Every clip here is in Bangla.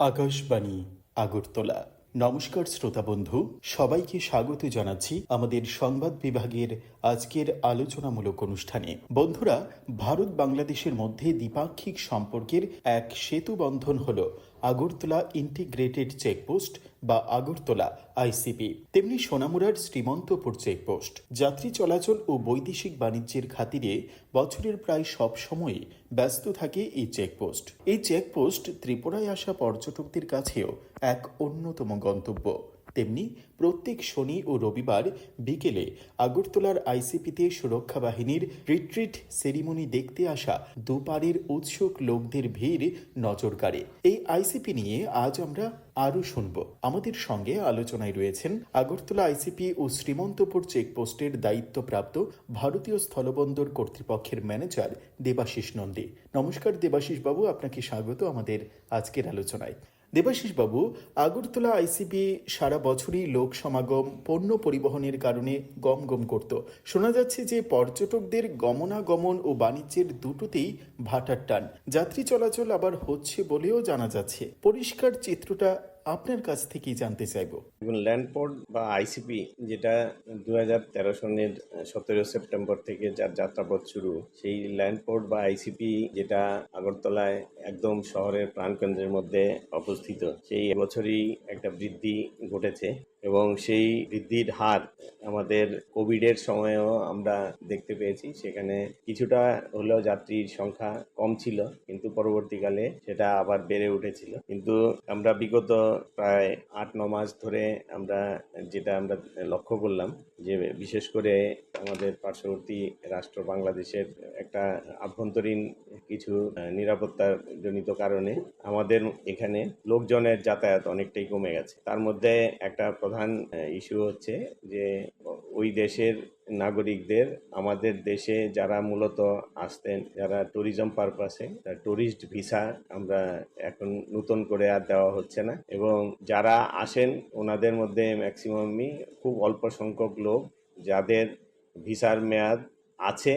আকাশবাণী আগরতলা। নমস্কার শ্রোতা বন্ধু, সবাইকে স্বাগত জানাচ্ছি আমাদের সংবাদ বিভাগের আজকের আলোচনামূলক অনুষ্ঠানে। বন্ধুরা, ভারত বাংলাদেশের মধ্যে দ্বিপাক্ষিক সম্পর্কের এক সেতু বন্ধন হল আগরতলা ইন্টিগ্রেটেড চেকপোস্ট বা আগরতলা, আইসিপি। তেমনি সোনামুড়ার শ্রীমন্তপুর চেকপোস্ট যাত্রী চলাচল ও বৈদেশিক বাণিজ্যের খাতিরে বছরের প্রায় সব সময়ই ব্যস্ত থাকে এই চেকপোস্ট। এই চেকপোস্ট ত্রিপুরায় আসা পর্যটকদের কাছেও এক অন্যতম গন্তব্য। তেমনি প্রত্যেক শনি ও রবিবার বিকেলে আগরতলার আইসিপিতে সুরক্ষা বাহিনীর রিট্রিট সেরিমনি দেখতে আসা দুপারের উৎসুক লোকদের ভিড় নজর কাড়ে। এই আইসিপি নিয়ে আজ আমরা আরও শুনব। আমাদের সঙ্গে আলোচনায় রয়েছেন আগরতলা আইসিপি ও শ্রীমন্তপুর চেকপোস্টের দায়িত্বপ্রাপ্ত ভারতীয় স্থলবন্দর কর্তৃপক্ষের ম্যানেজার দেবাশিস নন্দী। নমস্কার দেবাশিস বাবু আপনাকে স্বাগত আমাদের আজকের আলোচনায়। দেবাশিস বাবু, আগরতলা আইসিপি সারা বছরই লোক সমাগম পণ্য পরিবহনের কারণে গম গম করত। শোনা যাচ্ছে যে পর্যটকদের গমনাগমন ও বাণিজ্যের দুটোতেই ভাটার টান। যাত্রী চলাচল আবার হচ্ছে বলেও জানা যাচ্ছে। পরিষ্কার চিত্রটা আপনার কাছ থেকেই জানতে চাইব। ল্যান্ডপোর্ট বা আইসিপি যেটা দু হাজার তেরো সনের সতেরো সেপ্টেম্বর থেকে যার যাত্রাপথ শুরু, সেই ল্যান্ডপোর্ট বা আইসিপি যেটা আগরতলায় একদম শহরের প্রাণকেন্দ্রের মধ্যে অবস্থিত, সেই বছরই একটা বৃদ্ধি ঘটেছে। এবং সেই বৃদ্ধির হার আমাদের কোভিডের সময়েও আমরা দেখতে পেয়েছি। সেখানে কিছুটা হলেও যাত্রীর সংখ্যা কম ছিল, কিন্তু পরবর্তীকালে সেটা আবার বেড়ে উঠেছিল। কিন্তু আমরা বিগত প্রায় আট ন মাস ধরে আমরা যেটা আমরা লক্ষ্য করলাম যে বিশেষ করে আমাদের পার্শ্ববর্তী রাষ্ট্র বাংলাদেশের একটা আভ্যন্তরীণ কিছু নিরাপত্তার জনিত কারণে আমাদের এখানে লোকজনের যাতায়াত অনেকটাই কমে গেছে। তার মধ্যে একটা প্রধান ইস্যু হচ্ছে যে ওই দেশের নাগরিকদের আমাদের দেশে যারা মূলত আসতেন যারা ট্যুরিজম পারপাসে ট্যুরিস্ট ভিসা আমরা এখন নতুন করে আর দেওয়া হচ্ছে না। এবং যারা আসেন ওনাদের মধ্যে ম্যাক্সিমামই খুব অল্প সংখ্যক লোক যাদের ভিসার মেয়াদ আছে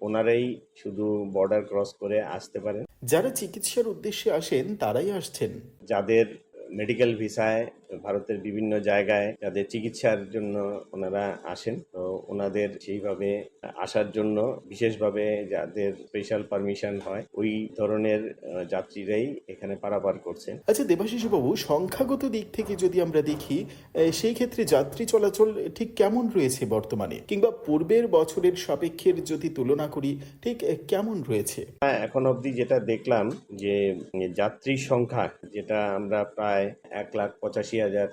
ওনারাই শুধু বর্ডার ক্রস করে আসতে পারেন। যারা চিকিৎসার উদ্দেশ্যে আসেন তারাই আসছেন। যাদের মেডিকেল ভিসায় ভারতের বিভিন্ন জায়গায় যাদের চিকিৎসার জন্য ওনারা আসেন তো ওনাদের সেইভাবে আসার জন্য বিশেষভাবে যাদের স্পেশাল পারমিশন হয় ওই ধরনের যাত্রীরাই এখানে পারাপার করছেন। আচ্ছা দেবাশিস বাবু সংখ্যাগত দিক থেকে যদি আমরা দেখি সেই ক্ষেত্রে যাত্রী চলাচল ঠিক কেমন রয়েছে বর্তমানে? কিংবা পূর্বের বছরের সাপেক্ষের যদি তুলনা করি ঠিক কেমন রয়েছে? হ্যাঁ এখন অবধি যেটা দেখলাম যে যাত্রীর সংখ্যা যেটা আমরা প্রায় এক লাখ পঁচাশি হাজার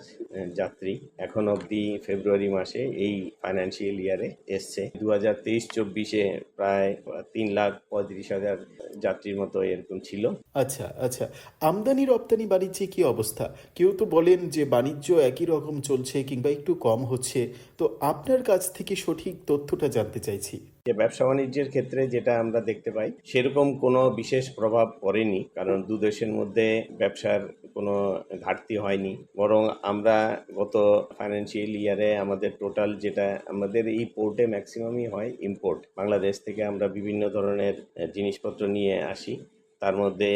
যাত্রী এখন অবধি ফেব্রুয়ারি মাসে এই ফাইন্যান্সিয়াল ইয়ারে এসছে। দু হাজার তেইশ, চব্বিশে প্রায় তিন লাখ পঁয়ত্রিশ হাজার যাত্রীর মতো এরকম ছিল। আচ্ছা আচ্ছা। আমদানি, রপ্তানি, বাণিজ্যে কি অবস্থা? কেউ তো বলেন যে বাণিজ্য একই রকম চলছে কিংবা একটু কম হচ্ছে। তো আপনার কাছ থেকে সঠিক তথ্যটা জানতে চাইছি। যে ব্যবসা বাণিজ্যের ক্ষেত্রে যেটা আমরা দেখতে পাই, সেরকম কোনো বিশেষ প্রভাব পড়েনি। কারণ দু দেশের মধ্যে ব্যবসার কোনো ঘাটতি হয়নি। বরং আমরা গত ফাইন্যান্সিয়াল ইয়ারে আমাদের টোটাল যেটা আমাদের এই পোর্টে ম্যাক্সিমামই হয় ইম্পোর্ট বাংলাদেশ থেকে আমরা বিভিন্ন ধরনের জিনিসপত্র নিয়ে আসি। তার মধ্যে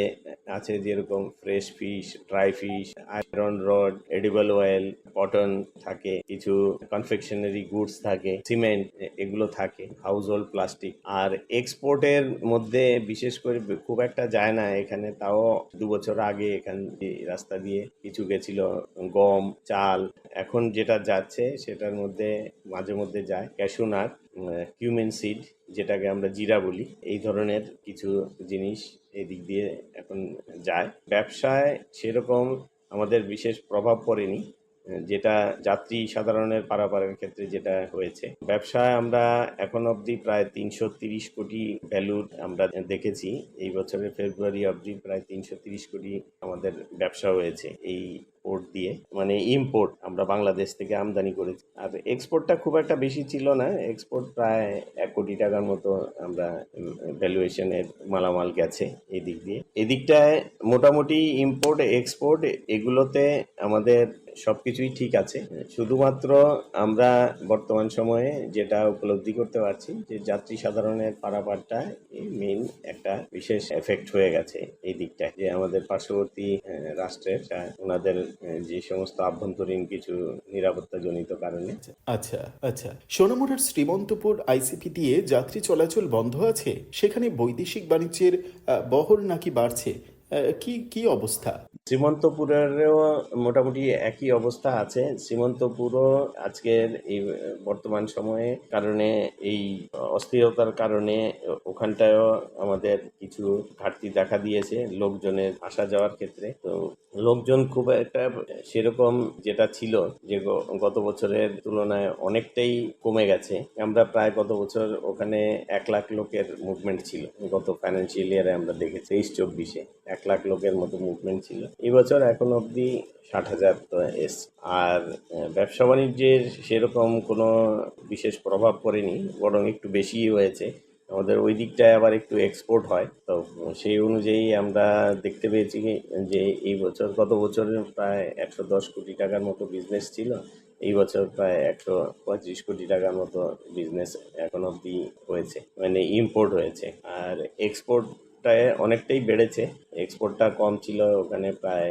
আছে যেরকম fresh fish dry fish iron rod edible oil cotton থাকে, কিছু কনফেকশনারি গুডস থাকে সিমেন্ট এগুলো থাকে হাউস হোল্ড প্লাস্টিক আর এক্সপোর্টের মধ্যে বিশেষ করে খুব একটা যায় না এখানে, তাও দু বছর আগে এখান রাস্তা দিয়ে কিছু গেছিল, গম, চাল। এখন যেটা যাচ্ছে, সেটার মধ্যে, মাঝে মধ্যে যায় ক্যাশুনাট কিউমেন সিড যেটাকে আমরা জিরা বলি, এই ধরনের কিছু জিনিস এই দিক দিয়ে এখন যায়। ব্যবসায় সেরকম আমাদের বিশেষ প্রভাব পড়েনি, যেটা যাত্রী সাধারণের পারাপারের ক্ষেত্রে যেটা হয়েছে। ব্যবসায় আমরা এখন অবধি প্রায় তিনশো তিরিশ কোটি ভ্যালুর আমরা দেখেছি। এই বছরের ফেব্রুয়ারি অবধি প্রায় তিনশো তিরিশ কোটি আমাদের ব্যবসা হয়েছে। এই পোর্ট দিয়ে মানে ইম্পোর্ট আমরা বাংলাদেশ থেকে আমদানি করেছি। আর এক্সপোর্টটা খুব একটা বেশি ছিল না এক্সপোর্ট প্রায় এক কোটি টাকার মতো আমরা ভ্যালুয়েশনের মালামাল গেছে এদিক দিয়ে। এদিকটায় মোটামুটি ইম্পোর্ট এক্সপোর্ট এগুলোতে আমাদের সবকিছুই ঠিক আছে। শুধুমাত্র আমরা বর্তমান সময়ে যেটা উপলব্ধি করতে পারছি যে যাত্রী সাধারণের পারাপারটা মেইন একটা বিশেষ এফেক্ট হয়ে গেছে এই দিকটায়। যে আমাদের পার্শ্ববর্তী রাষ্ট্রের ওনাদের যে সমস্ত আভ্যন্তরীণ কিছু নিরাপত্তাজনিত কারণে। আচ্ছা আচ্ছা। সোনামুড়ার শ্রীমন্তপুর আইসিপি দিয়ে যাত্রী চলাচল বন্ধ আছে? সেখানে বৈদেশিক বাণিজ্যের বহর নাকি বাড়ছে? কি কি অবস্থা? শ্রীমন্তপুরেরও মোটামুটি একই অবস্থা আছে। শ্রীমন্তপুরও আজকের এই বর্তমান সময়ে কারণে, এই অস্থিরতার কারণে ওখানটায়ও আমাদের কিছু ঘাটতি দেখা দিয়েছে লোকজনের আসা যাওয়ার ক্ষেত্রে। তো লোকজন খুব একটা সেরকম যেটা ছিল যে গত বছরের তুলনায় অনেকটাই কমে গেছে। আমরা প্রায় গত বছর ওখানে এক লাখ লোকের মুভমেন্ট ছিল। গত ফাইন্যান্সিয়াল ইয়ারে আমরা দেখেছি, তেইশ, চব্বিশে এক লাখ লোকের মতো মুভমেন্ট ছিল। এই বছর এখন অবধি ষাট হাজার এস, আর ব্যবসা বাণিজ্যের সেরকম কোনো বিশেষ প্রভাব পড়েনি, বরং একটু বেশিই হয়েছে। আমাদের ওই দিকটায় আবার একটু এক্সপোর্ট হয়, তো সেই অনুযায়ী আমরা দেখতে পেয়েছি যে এই বছর, গত বছর প্রায় একশো দশ কোটি টাকার মতো বিজনেস ছিল, এই বছর প্রায় একশো পঁয়ত্রিশ কোটি টাকার মতো বিজনেস এখন অবধি হয়েছে মানে ইম্পোর্ট হয়েছে। আর এক্সপোর্টটায় অনেকটাই বেড়েছে এক্সপোর্টটা কম ছিল ওখানে প্রায়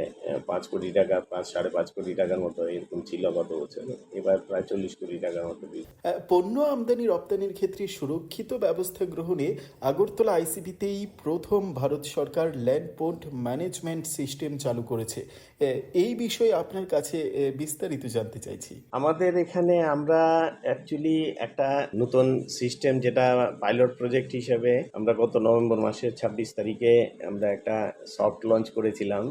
পাঁচ কোটি টাকা পাঁচ সাড়ে পাঁচ কোটি টাকার মতো এরকম ছিল গত বছর। এবার প্রায় চল্লিশ কোটি টাকার মতো পণ্য আমদানি রপ্তানির ক্ষেত্রে সুরক্ষিত ব্যবস্থা গ্রহণে আগরতলা আইসিবিতেই প্রথম ভারত সরকার ল্যান্ড পোর্ট ম্যানেজমেন্ট সিস্টেম চালু করেছে। এই বিষয়ে আপনার কাছে বিস্তারিত জানতে চাইছি। আমাদের এখানে আমরা অ্যাকচুয়ালি একটা নতুন সিস্টেম যেটা পাইলট প্রজেক্ট হিসেবে আমরা গত নভেম্বর মাসের ছাব্বিশ তারিখে আমরা একটা সফট লঞ্চ করেছিলাম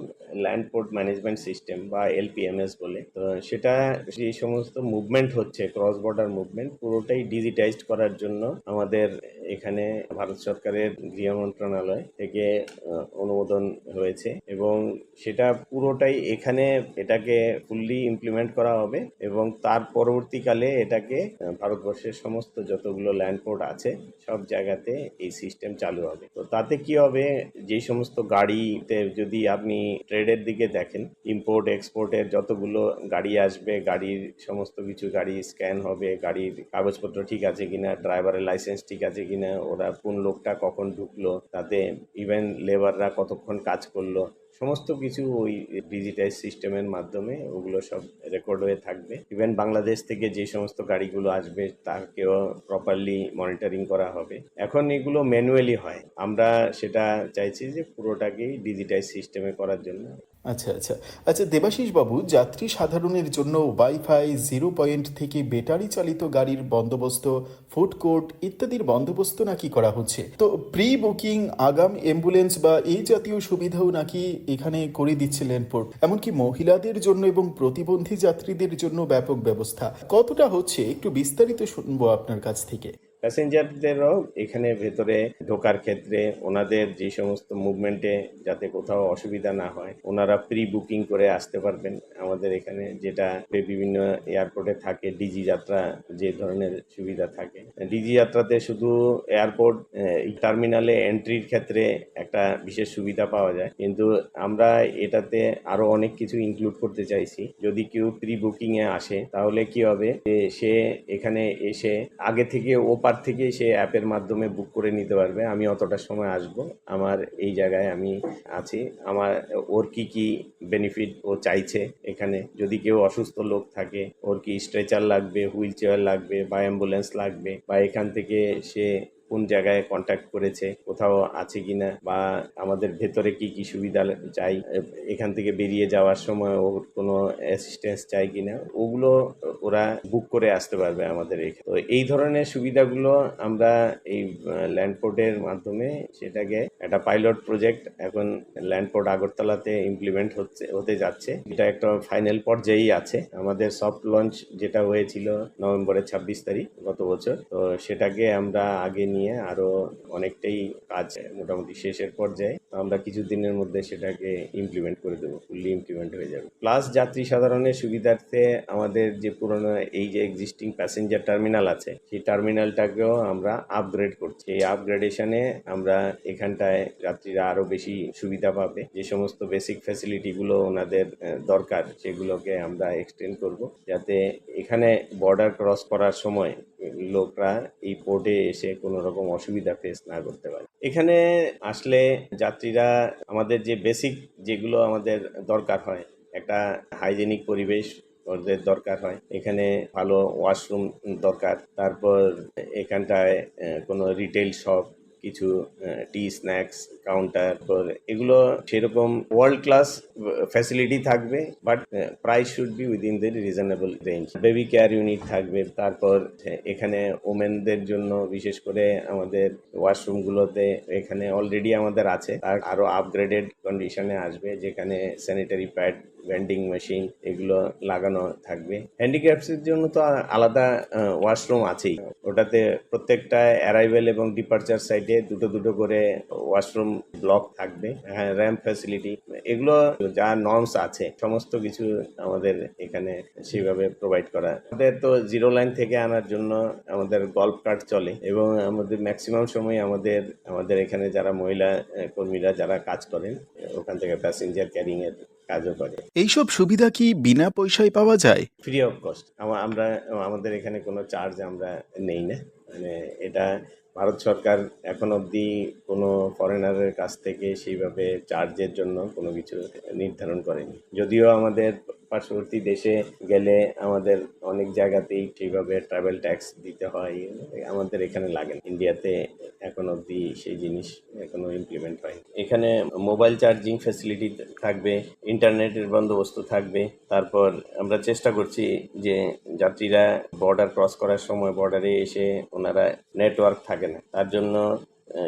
ল্যান্ড পোর্ট ম্যানেজমেন্ট সিস্টেম বা এলপিএমএস বলে। তো সেটা যে সমস্ত মুভমেন্ট হচ্ছে ক্রস বর্ডার মুভমেন্ট পুরোটাই ডিজিটাইজড করার জন্য আমাদের এখানে ভারত সরকারের গৃহ মন্ত্রণালয় থেকে অনুমোদন হয়েছে এবং সেটা পুরোটাই এখানে এটাকে ফুললি ইমপ্লিমেন্ট করা হবে এবং তার পরবর্তীকালে এটাকে ভারতবর্ষের সমস্ত যতগুলো ল্যান্ড পোর্ট আছে, সব জায়গাতে এই সিস্টেম চালু হবে। তো তাতে কি হবে, যে সমস্ত গাড়িতে যদি আপনি ট্রেডের দিকে দেখেন ইম্পোর্ট এক্সপোর্টের যতগুলো গাড়ি আসবে, গাড়ির সমস্ত কিছু, গাড়ি স্ক্যান হবে, গাড়ির কাগজপত্র ঠিক আছে কিনা ড্রাইভারের লাইসেন্স ঠিক আছে কিনা, ওরা কোন লোকটা কখন ঢুকলো, তাতে ইভেন লেবাররা কতক্ষণ কাজ করল সমস্ত কিছু ওই ডিজিটাইজ সিস্টেমের মাধ্যমে ওগুলো সব রেকর্ড হয়ে থাকবে। ইভেন বাংলাদেশ থেকে যে সমস্ত গাড়িগুলো আসবে, তাকেও প্রপারলি মনিটরিং করা হবে। এখন এগুলো ম্যানুয়ালি হয়। আমরা সেটা চাইছি যে পুরোটাকেই ডিজিটাইজ সিস্টেমে করার জন্য। আচ্ছা আচ্ছা। আচ্ছা দেবাশিস বাবু যাত্রী সাধারণের জন্য ওয়াইফাই জিরো পয়েন্ট থেকে ব্যাটারি চালিত গাড়ির বন্দোবস্ত ফুড কোর্ট ইত্যাদির বন্দোবস্ত নাকি করা হচ্ছে? তো প্রি বুকিং আগাম অ্যাম্বুলেন্স বা এই জাতীয় সুবিধাও নাকি এখানে করে দিচ্ছে ল্যান্ডপোর্ট এমনকি মহিলাদের জন্য এবং প্রতিবন্ধী যাত্রীদের জন্য ব্যাপক ব্যবস্থা। কতটা হচ্ছে? একটু বিস্তারিত শুনব আপনার কাছ থেকে। প্যাসেঞ্জারদেরও এখানে ভেতরে ঢোকার ক্ষেত্রে ওনাদের যে সমস্ত মুভমেন্টে যাতে কোথাও অসুবিধা না হয়, ওনারা প্রি বুকিং করে আসতে পারবেন। আমাদের এখানে যেটা বিভিন্ন এয়ারপোর্টে থাকে, ডিজি যাত্রা যে ধরনের সুবিধা থাকে। ডিজি যাত্রাতে শুধু এয়ারপোর্ট টার্মিনালে এন্ট্রির ক্ষেত্রে একটা বিশেষ সুবিধা পাওয়া যায়। কিন্তু আমরা এটাতে আরও অনেক কিছু ইনক্লুড করতে চাইছি। যদি কেউ প্রি বুকিং এ আসে, তাহলে কি হবে? সে এখানে এসে আগে থেকে ওপার থেকে সে অ্যাপের মাধ্যমে বুক করে নিতে পারবে। আমি অতটা সময় আসব। আমার এই জায়গায় আমি আছি। আমার ওর কি কি বেনিফিট ও চাইছে এখানে? যদি কেউ অসুস্থ লোক থাকে, ওর কি স্ট্রেচার লাগবে হুইল চেয়ার লাগবে, বা অ্যাম্বুলেন্স লাগবে, বা এখান থেকে সে কোন জায়গায় কন্ট্যাক্ট করেছে, কোথাও আছে কিনা বা আমাদের ভেতরে কি কি সুবিধা চাই এখান থেকে বেরিয়ে যাওয়ার সময় ওর কোনো অ্যাসিস্ট্যান্স চাই কিনা, ওগুলো ওরা বুক করে আসতে পারবে আমাদের এখানে। তো এই ধরনের সুবিধাগুলো আমরা এই ল্যান্ডপোর্টের মাধ্যমে সেটাকে একটা পাইলট প্রজেক্ট এখন ল্যান্ডপোর্ট আগরতলাতে ইমপ্লিমেন্ট হচ্ছে, হতে যাচ্ছে। এটা একটা ফাইনাল পর্যায়েই আছে। আমাদের সফট লঞ্চ যেটা হয়েছিল নভেম্বরের ছাব্বিশ তারিখ গত বছর, তো সেটাকে আমরা আগে নিয়ে নিয়ে আরও অনেকটাই কাজ মোটামুটি শেষের পর্যায়ে আমরা কিছু দিনের মধ্যে সেটাকে ইমপ্লিমেন্ট করে দেবো ফুললি ইমপ্লিমেন্ট হয়ে যাবে। প্লাস যাত্রী সাধারণের সুবিধার্থে আমাদের যে পুরনো এই যে এক্সিস্টিং প্যাসেঞ্জার টার্মিনাল আছে, সেই টার্মিনালটাকেও আমরা আপগ্রেড করছি। এই আপগ্রেডেশনে আমরা এখানটায় যাত্রীরা আরও বেশি সুবিধা পাবে। যে সমস্ত বেসিক ফ্যাসিলিটিগুলো ওনাদের দরকার, সেগুলোকে আমরা এক্সটেন্ড করব। যাতে এখানে বর্ডার ক্রস করার সময় লোকরা এই পোর্টে এসে কোনো রকম অসুবিধা ফেস না করতে পারে। এখানে আসলে যাত্রীরা আমাদের যে বেসিক যেগুলো আমাদের দরকার হয়, একটা হাইজেনিক পরিবেশ ওদের দরকার হয়। এখানে ভালো ওয়াশরুম দরকার। তারপর এখানটায় কোনো রিটেল শপ কিছু টি স্ন্যাক্স কাউন্টার এগুলো সেরকম ওয়ার্ল্ড ক্লাস ফ্যাসিলিটি থাকবে but price should be within the reasonable range baby care unit থাকবে, তারপর এখানে ওমেনদের জন্য বিশেষ করে আমাদের ওয়াশরুমগুলোতে এখানে অলরেডি আমাদের আছে, আর আরও আপগ্রেডেড কন্ডিশনে আসবে, যেখানে স্যানিটারি প্যাড ভেন্ডিং মেশিন এগুলো লাগানো থাকবে। হ্যান্ডিক্রাফটসের জন্য তো আলাদা ওয়াশরুম আছেই। ওটাতে প্রত্যেকটা অ্যারাইভেল এবং ডিপার্চার সাইডে দুটো দুটো করে ওয়াশরুম ব্লক থাকবে। হ্যাঁ র্যাম্প ফ্যাসিলিটি এগুলো যা নর্মস আছে, সমস্ত কিছু আমাদের এখানে সেইভাবে প্রোভাইড করা। আমাদের তো জিরো লাইন থেকে আনার জন্য আমাদের গল্ফ কার্ট চলে এবং আমাদের ম্যাক্সিমাম সময় আমাদের আমাদের এখানে যারা মহিলা কর্মীরা যারা কাজ করেন, ওখান থেকে প্যাসেঞ্জার ক্যারিং এর কাজও করে। এইসব সুবিধা কি বিনা পয়সায় পাওয়া যায়? ফ্রি অফ কস্ট আমরা আমাদের এখানে কোনো চার্জ আমরা নেই না। মানে এটা ভারত সরকার এখন অবধি কোনো ফরেনারের কাছ থেকে সেইভাবে চার্জের জন্য কোনো কিছু নির্ধারণ করেনি। যদিও আমাদের পার্শ্ববর্তী দেশে গেলে আমাদের অনেক জায়গাতেই সেইভাবে ট্রাভেল ট্যাক্স দিতে হয়, আমাদের এখানে লাগে। ইন্ডিয়াতে এখন অবধি সেই জিনিস এখনও ইমপ্লিমেন্ট হয়নি। এখানে মোবাইল চার্জিং ফ্যাসিলিটি থাকবে ইন্টারনেটের বন্দোবস্ত থাকবে। তারপর আমরা চেষ্টা করছি যে যাত্রীরা বর্ডার ক্রস করার সময় বর্ডারে এসে ওনারা নেটওয়ার্ক থাকে না। তার জন্য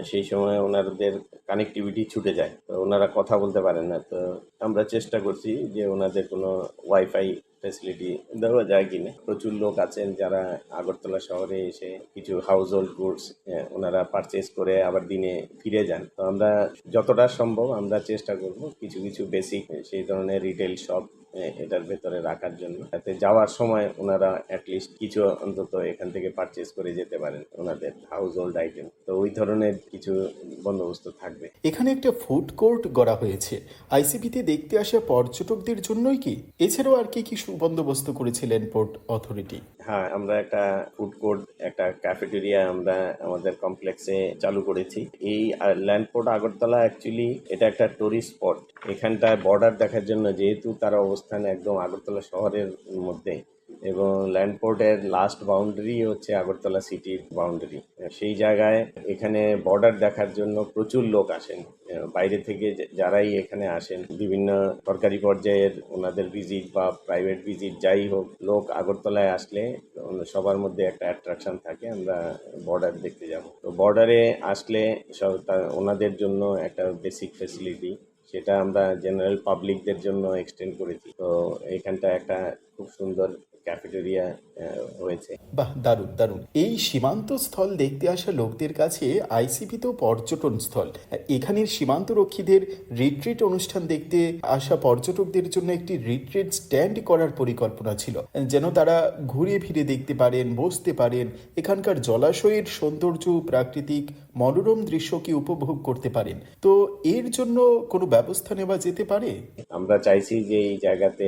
সেই সময় ওনাদের কানেক্টিভিটি ছুটে যায়। তো ওনারা কথা বলতে পারেন না। তো আমরা চেষ্টা করছি যে ওনাদের কোনো ওয়াইফাই ফ্যাসিলিটি দেওয়া যায় কিনা। প্রচুর লোক আছেন যারা আগরতলা শহরে এসে কিছু হাউস হোল্ড গুডস ওনারা পারচেস করে আবার দিনে ফিরে যান। তো আমরা যতটা সম্ভব আমরা চেষ্টা করব কিছু কিছু বেসিক সেই ধরনের রিটেল শপ এটার ভেতরে রাখার জন্য। যাতে যাওয়ার সময় ওনারা অ্যাটলিস্ট কিছু অন্তত এখান থেকে পারচেস করে যেতে পারেন ওনাদের হাউস হোল্ড আইটেম তো ওই ধরনের কিছু বন্দোবস্ত থাকবে। এখানে একটা ফুড কোর্ট গড়া হয়েছে। আইসিপিতে দেখতে আসা পর্যটকদের জন্যই কি? এছাড়াও আর কি কি সুবন্দোবস্ত করেছিলেন পোর্ট অথরিটি হ্যাঁ আমরা একটা ফুড কোর্ট একটা ক্যাফেটেরিয়া আমরা আমাদের কমপ্লেক্সে চালু করেছি। এই ল্যান্ডপোর্ট আগরতলা অ্যাকচুয়ালি এটা একটা টুরিস্ট স্পট এখানটায় বর্ডার দেখার জন্য যেহেতু তার অবস্থান একদম আগরতলা শহরের মধ্যে এবং ল্যান্ডপোর্টের লাস্ট বাউন্ডারি হচ্ছে আগরতলা সিটির বাউন্ডারি সেই জায়গায় এখানে বর্ডার দেখার জন্য প্রচুর লোক আসেন। বাইরে থেকে যারাই এখানে আসেন, বিভিন্ন সরকারি পর্যায়ের ওনাদের ভিজিট বা প্রাইভেট ভিজিট যাই হোক, লোক আগরতলায় আসলে সবার মধ্যে একটা অ্যাট্রাকশন থাকে, আমরা বর্ডার দেখতে যাব। তো বর্ডারে আসলে সব ওনাদের জন্য একটা বেসিক ফেসিলিটি সেটা আমরা জেনারেল পাবলিকদের জন্য এক্সটেন্ড করেছি। তো এখানটা একটা খুব সুন্দর ক্যাফেটেরিয়া হয়েছে বাহ দারুণ দারুণ। এই সীমান্ত স্থল দেখতে আসা লোকদের কাছে আইসিপি তো পর্যটন স্থল। এখানের সীমান্ত রক্ষীদের রিট্রিট অনুষ্ঠান দেখতে আসা পর্যটকদের জন্য একটি রিট্রিট স্ট্যান্ড করার পরিকল্পনা ছিল। যেন তারা ঘুরে ফিরে দেখতে পারেন বসতে পারেন এখানকার জলাশয়ের সৌন্দর্য প্রাকৃতিক মনোরম দৃশ্যকে উপভোগ করতে পারেন। তো এর জন্য কোনো ব্যবস্থা নেওয়া যেতে পারে? আমরা চাইছি যে এই জায়গাতে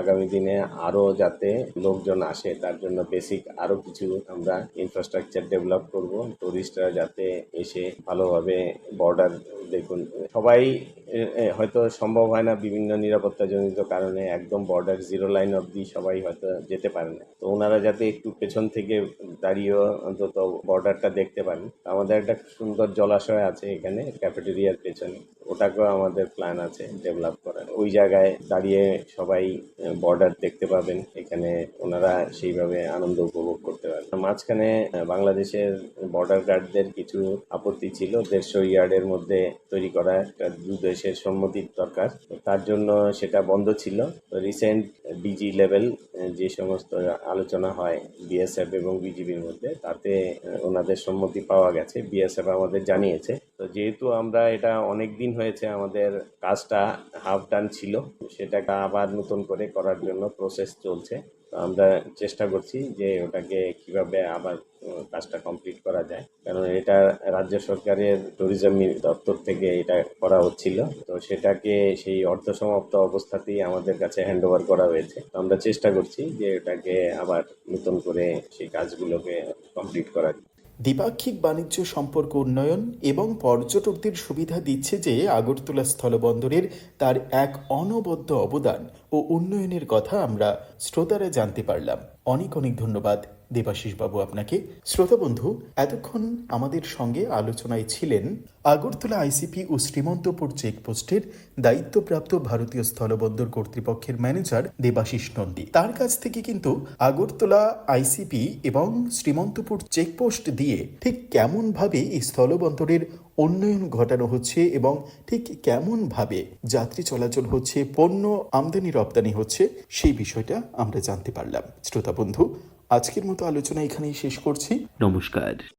আগামী দিনে আরও যাতে লোকজন আসে, তার জন্য বেসিক আরও কিছু আমরা ইনফ্রাস্ট্রাকচার ডেভেলপ করব। টুরিস্টরা যাতে এসে ভালোভাবে বর্ডার দেখুন। সবাই হয়তো সম্ভব হয় না বিভিন্ন নিরাপত্তাজনিত কারণে একদম বর্ডার জিরো লাইন অবধি সবাই হয়তো যেতে পারে না। তো ওনারা যাতে একটু পেছন থেকে দাঁড়িয়েও অন্তত বর্ডারটা দেখতে পারেন। আমাদের একটা সুন্দর জলাশয় আছে এখানে ক্যাফেটেরিয়ার পেছনে। ওটাকেও আমাদের প্ল্যান আছে ডেভেলপ করার। ওই জায়গায় দাঁড়িয়ে সবাই বর্ডার দেখতে পাবেন। এখানে ওনারা সেইভাবে আনন্দ উপভোগ করতে পারবেন। মাঝখানে বাংলাদেশের বর্ডার গার্ডদের কিছু আপত্তি ছিল। দেড়শো ইয়ার্ডের মধ্যে তৈরি করা একটা দু দেশের সম্মতির দরকার। তার জন্য সেটা বন্ধ ছিল। রিসেন্ট ডিজি লেভেল যে সমস্ত আলোচনা হয় বিএসএফ এবং বিজিবির মধ্যে, তাতে ওনাদের সম্মতি পাওয়া গেছে। বিএসএফ আমাদের জানিয়েছে। তো যেহেতু আমরা এটা অনেক দিন হয়েছে আমাদের কাজটা হাফ ডান ছিল, সেটাকে আবার নতুন করে করার জন্য প্রসেস চলছে। তো আমরা চেষ্টা করছি যে ওটাকে কীভাবে আবার কাজটা কমপ্লিট করা যায়। কারণ এটা রাজ্য সরকারের ট্যুরিজম দপ্তর থেকে এটা করা হচ্ছিল। তো সেটাকে সেই অর্ধ সমাপ্ত অবস্থাতেই আমাদের কাছে হ্যান্ড ওভার করা হয়েছে। তো আমরা চেষ্টা করছি যে এটাকে আবার নতুন করে সেই কাজগুলোকে কমপ্লিট করার। দ্বিপাক্ষিক বাণিজ্য সম্পর্ক উন্নয়ন এবং পর্যটকদের সুবিধা দিচ্ছে যে আগরতলা স্থলবন্দরের তার এক অনবদ্য অবদান ও উন্নয়নের কথা আমরা শ্রোতারা জানতে পারলাম। অনেক অনেক ধন্যবাদ। দেবাশিস বাবু আপনাকে। শ্রোতা বন্ধু, এতক্ষণ আমাদের সঙ্গে আলোচনায় ছিলেন আগরতলা আইসিপি ও শ্রীমন্তপুর চেকপোস্টের দায়িত্বপ্রাপ্ত ভারতীয় স্থলবন্দর কর্তৃপক্ষের ম্যানেজার দেবাশিস নন্দী। তার কাছ থেকে কিন্তু আগরতলা আইসিপি এবং শ্রীমন্তপুর চেকপোস্ট দিয়ে ঠিক কেমনভাবে এই স্থলবন্দরের উন্নয়ন ঘটানো হচ্ছে এবং ঠিক কেমনভাবে যাত্রী চলাচল হচ্ছে, পণ্য আমদানি রপ্তানি হচ্ছে, সেই বিষয়টা আমরা জানতে পারলাম। শ্রোতা বন্ধু আজকের মতো আলোচনা এখানেই শেষ করছি। নমস্কার।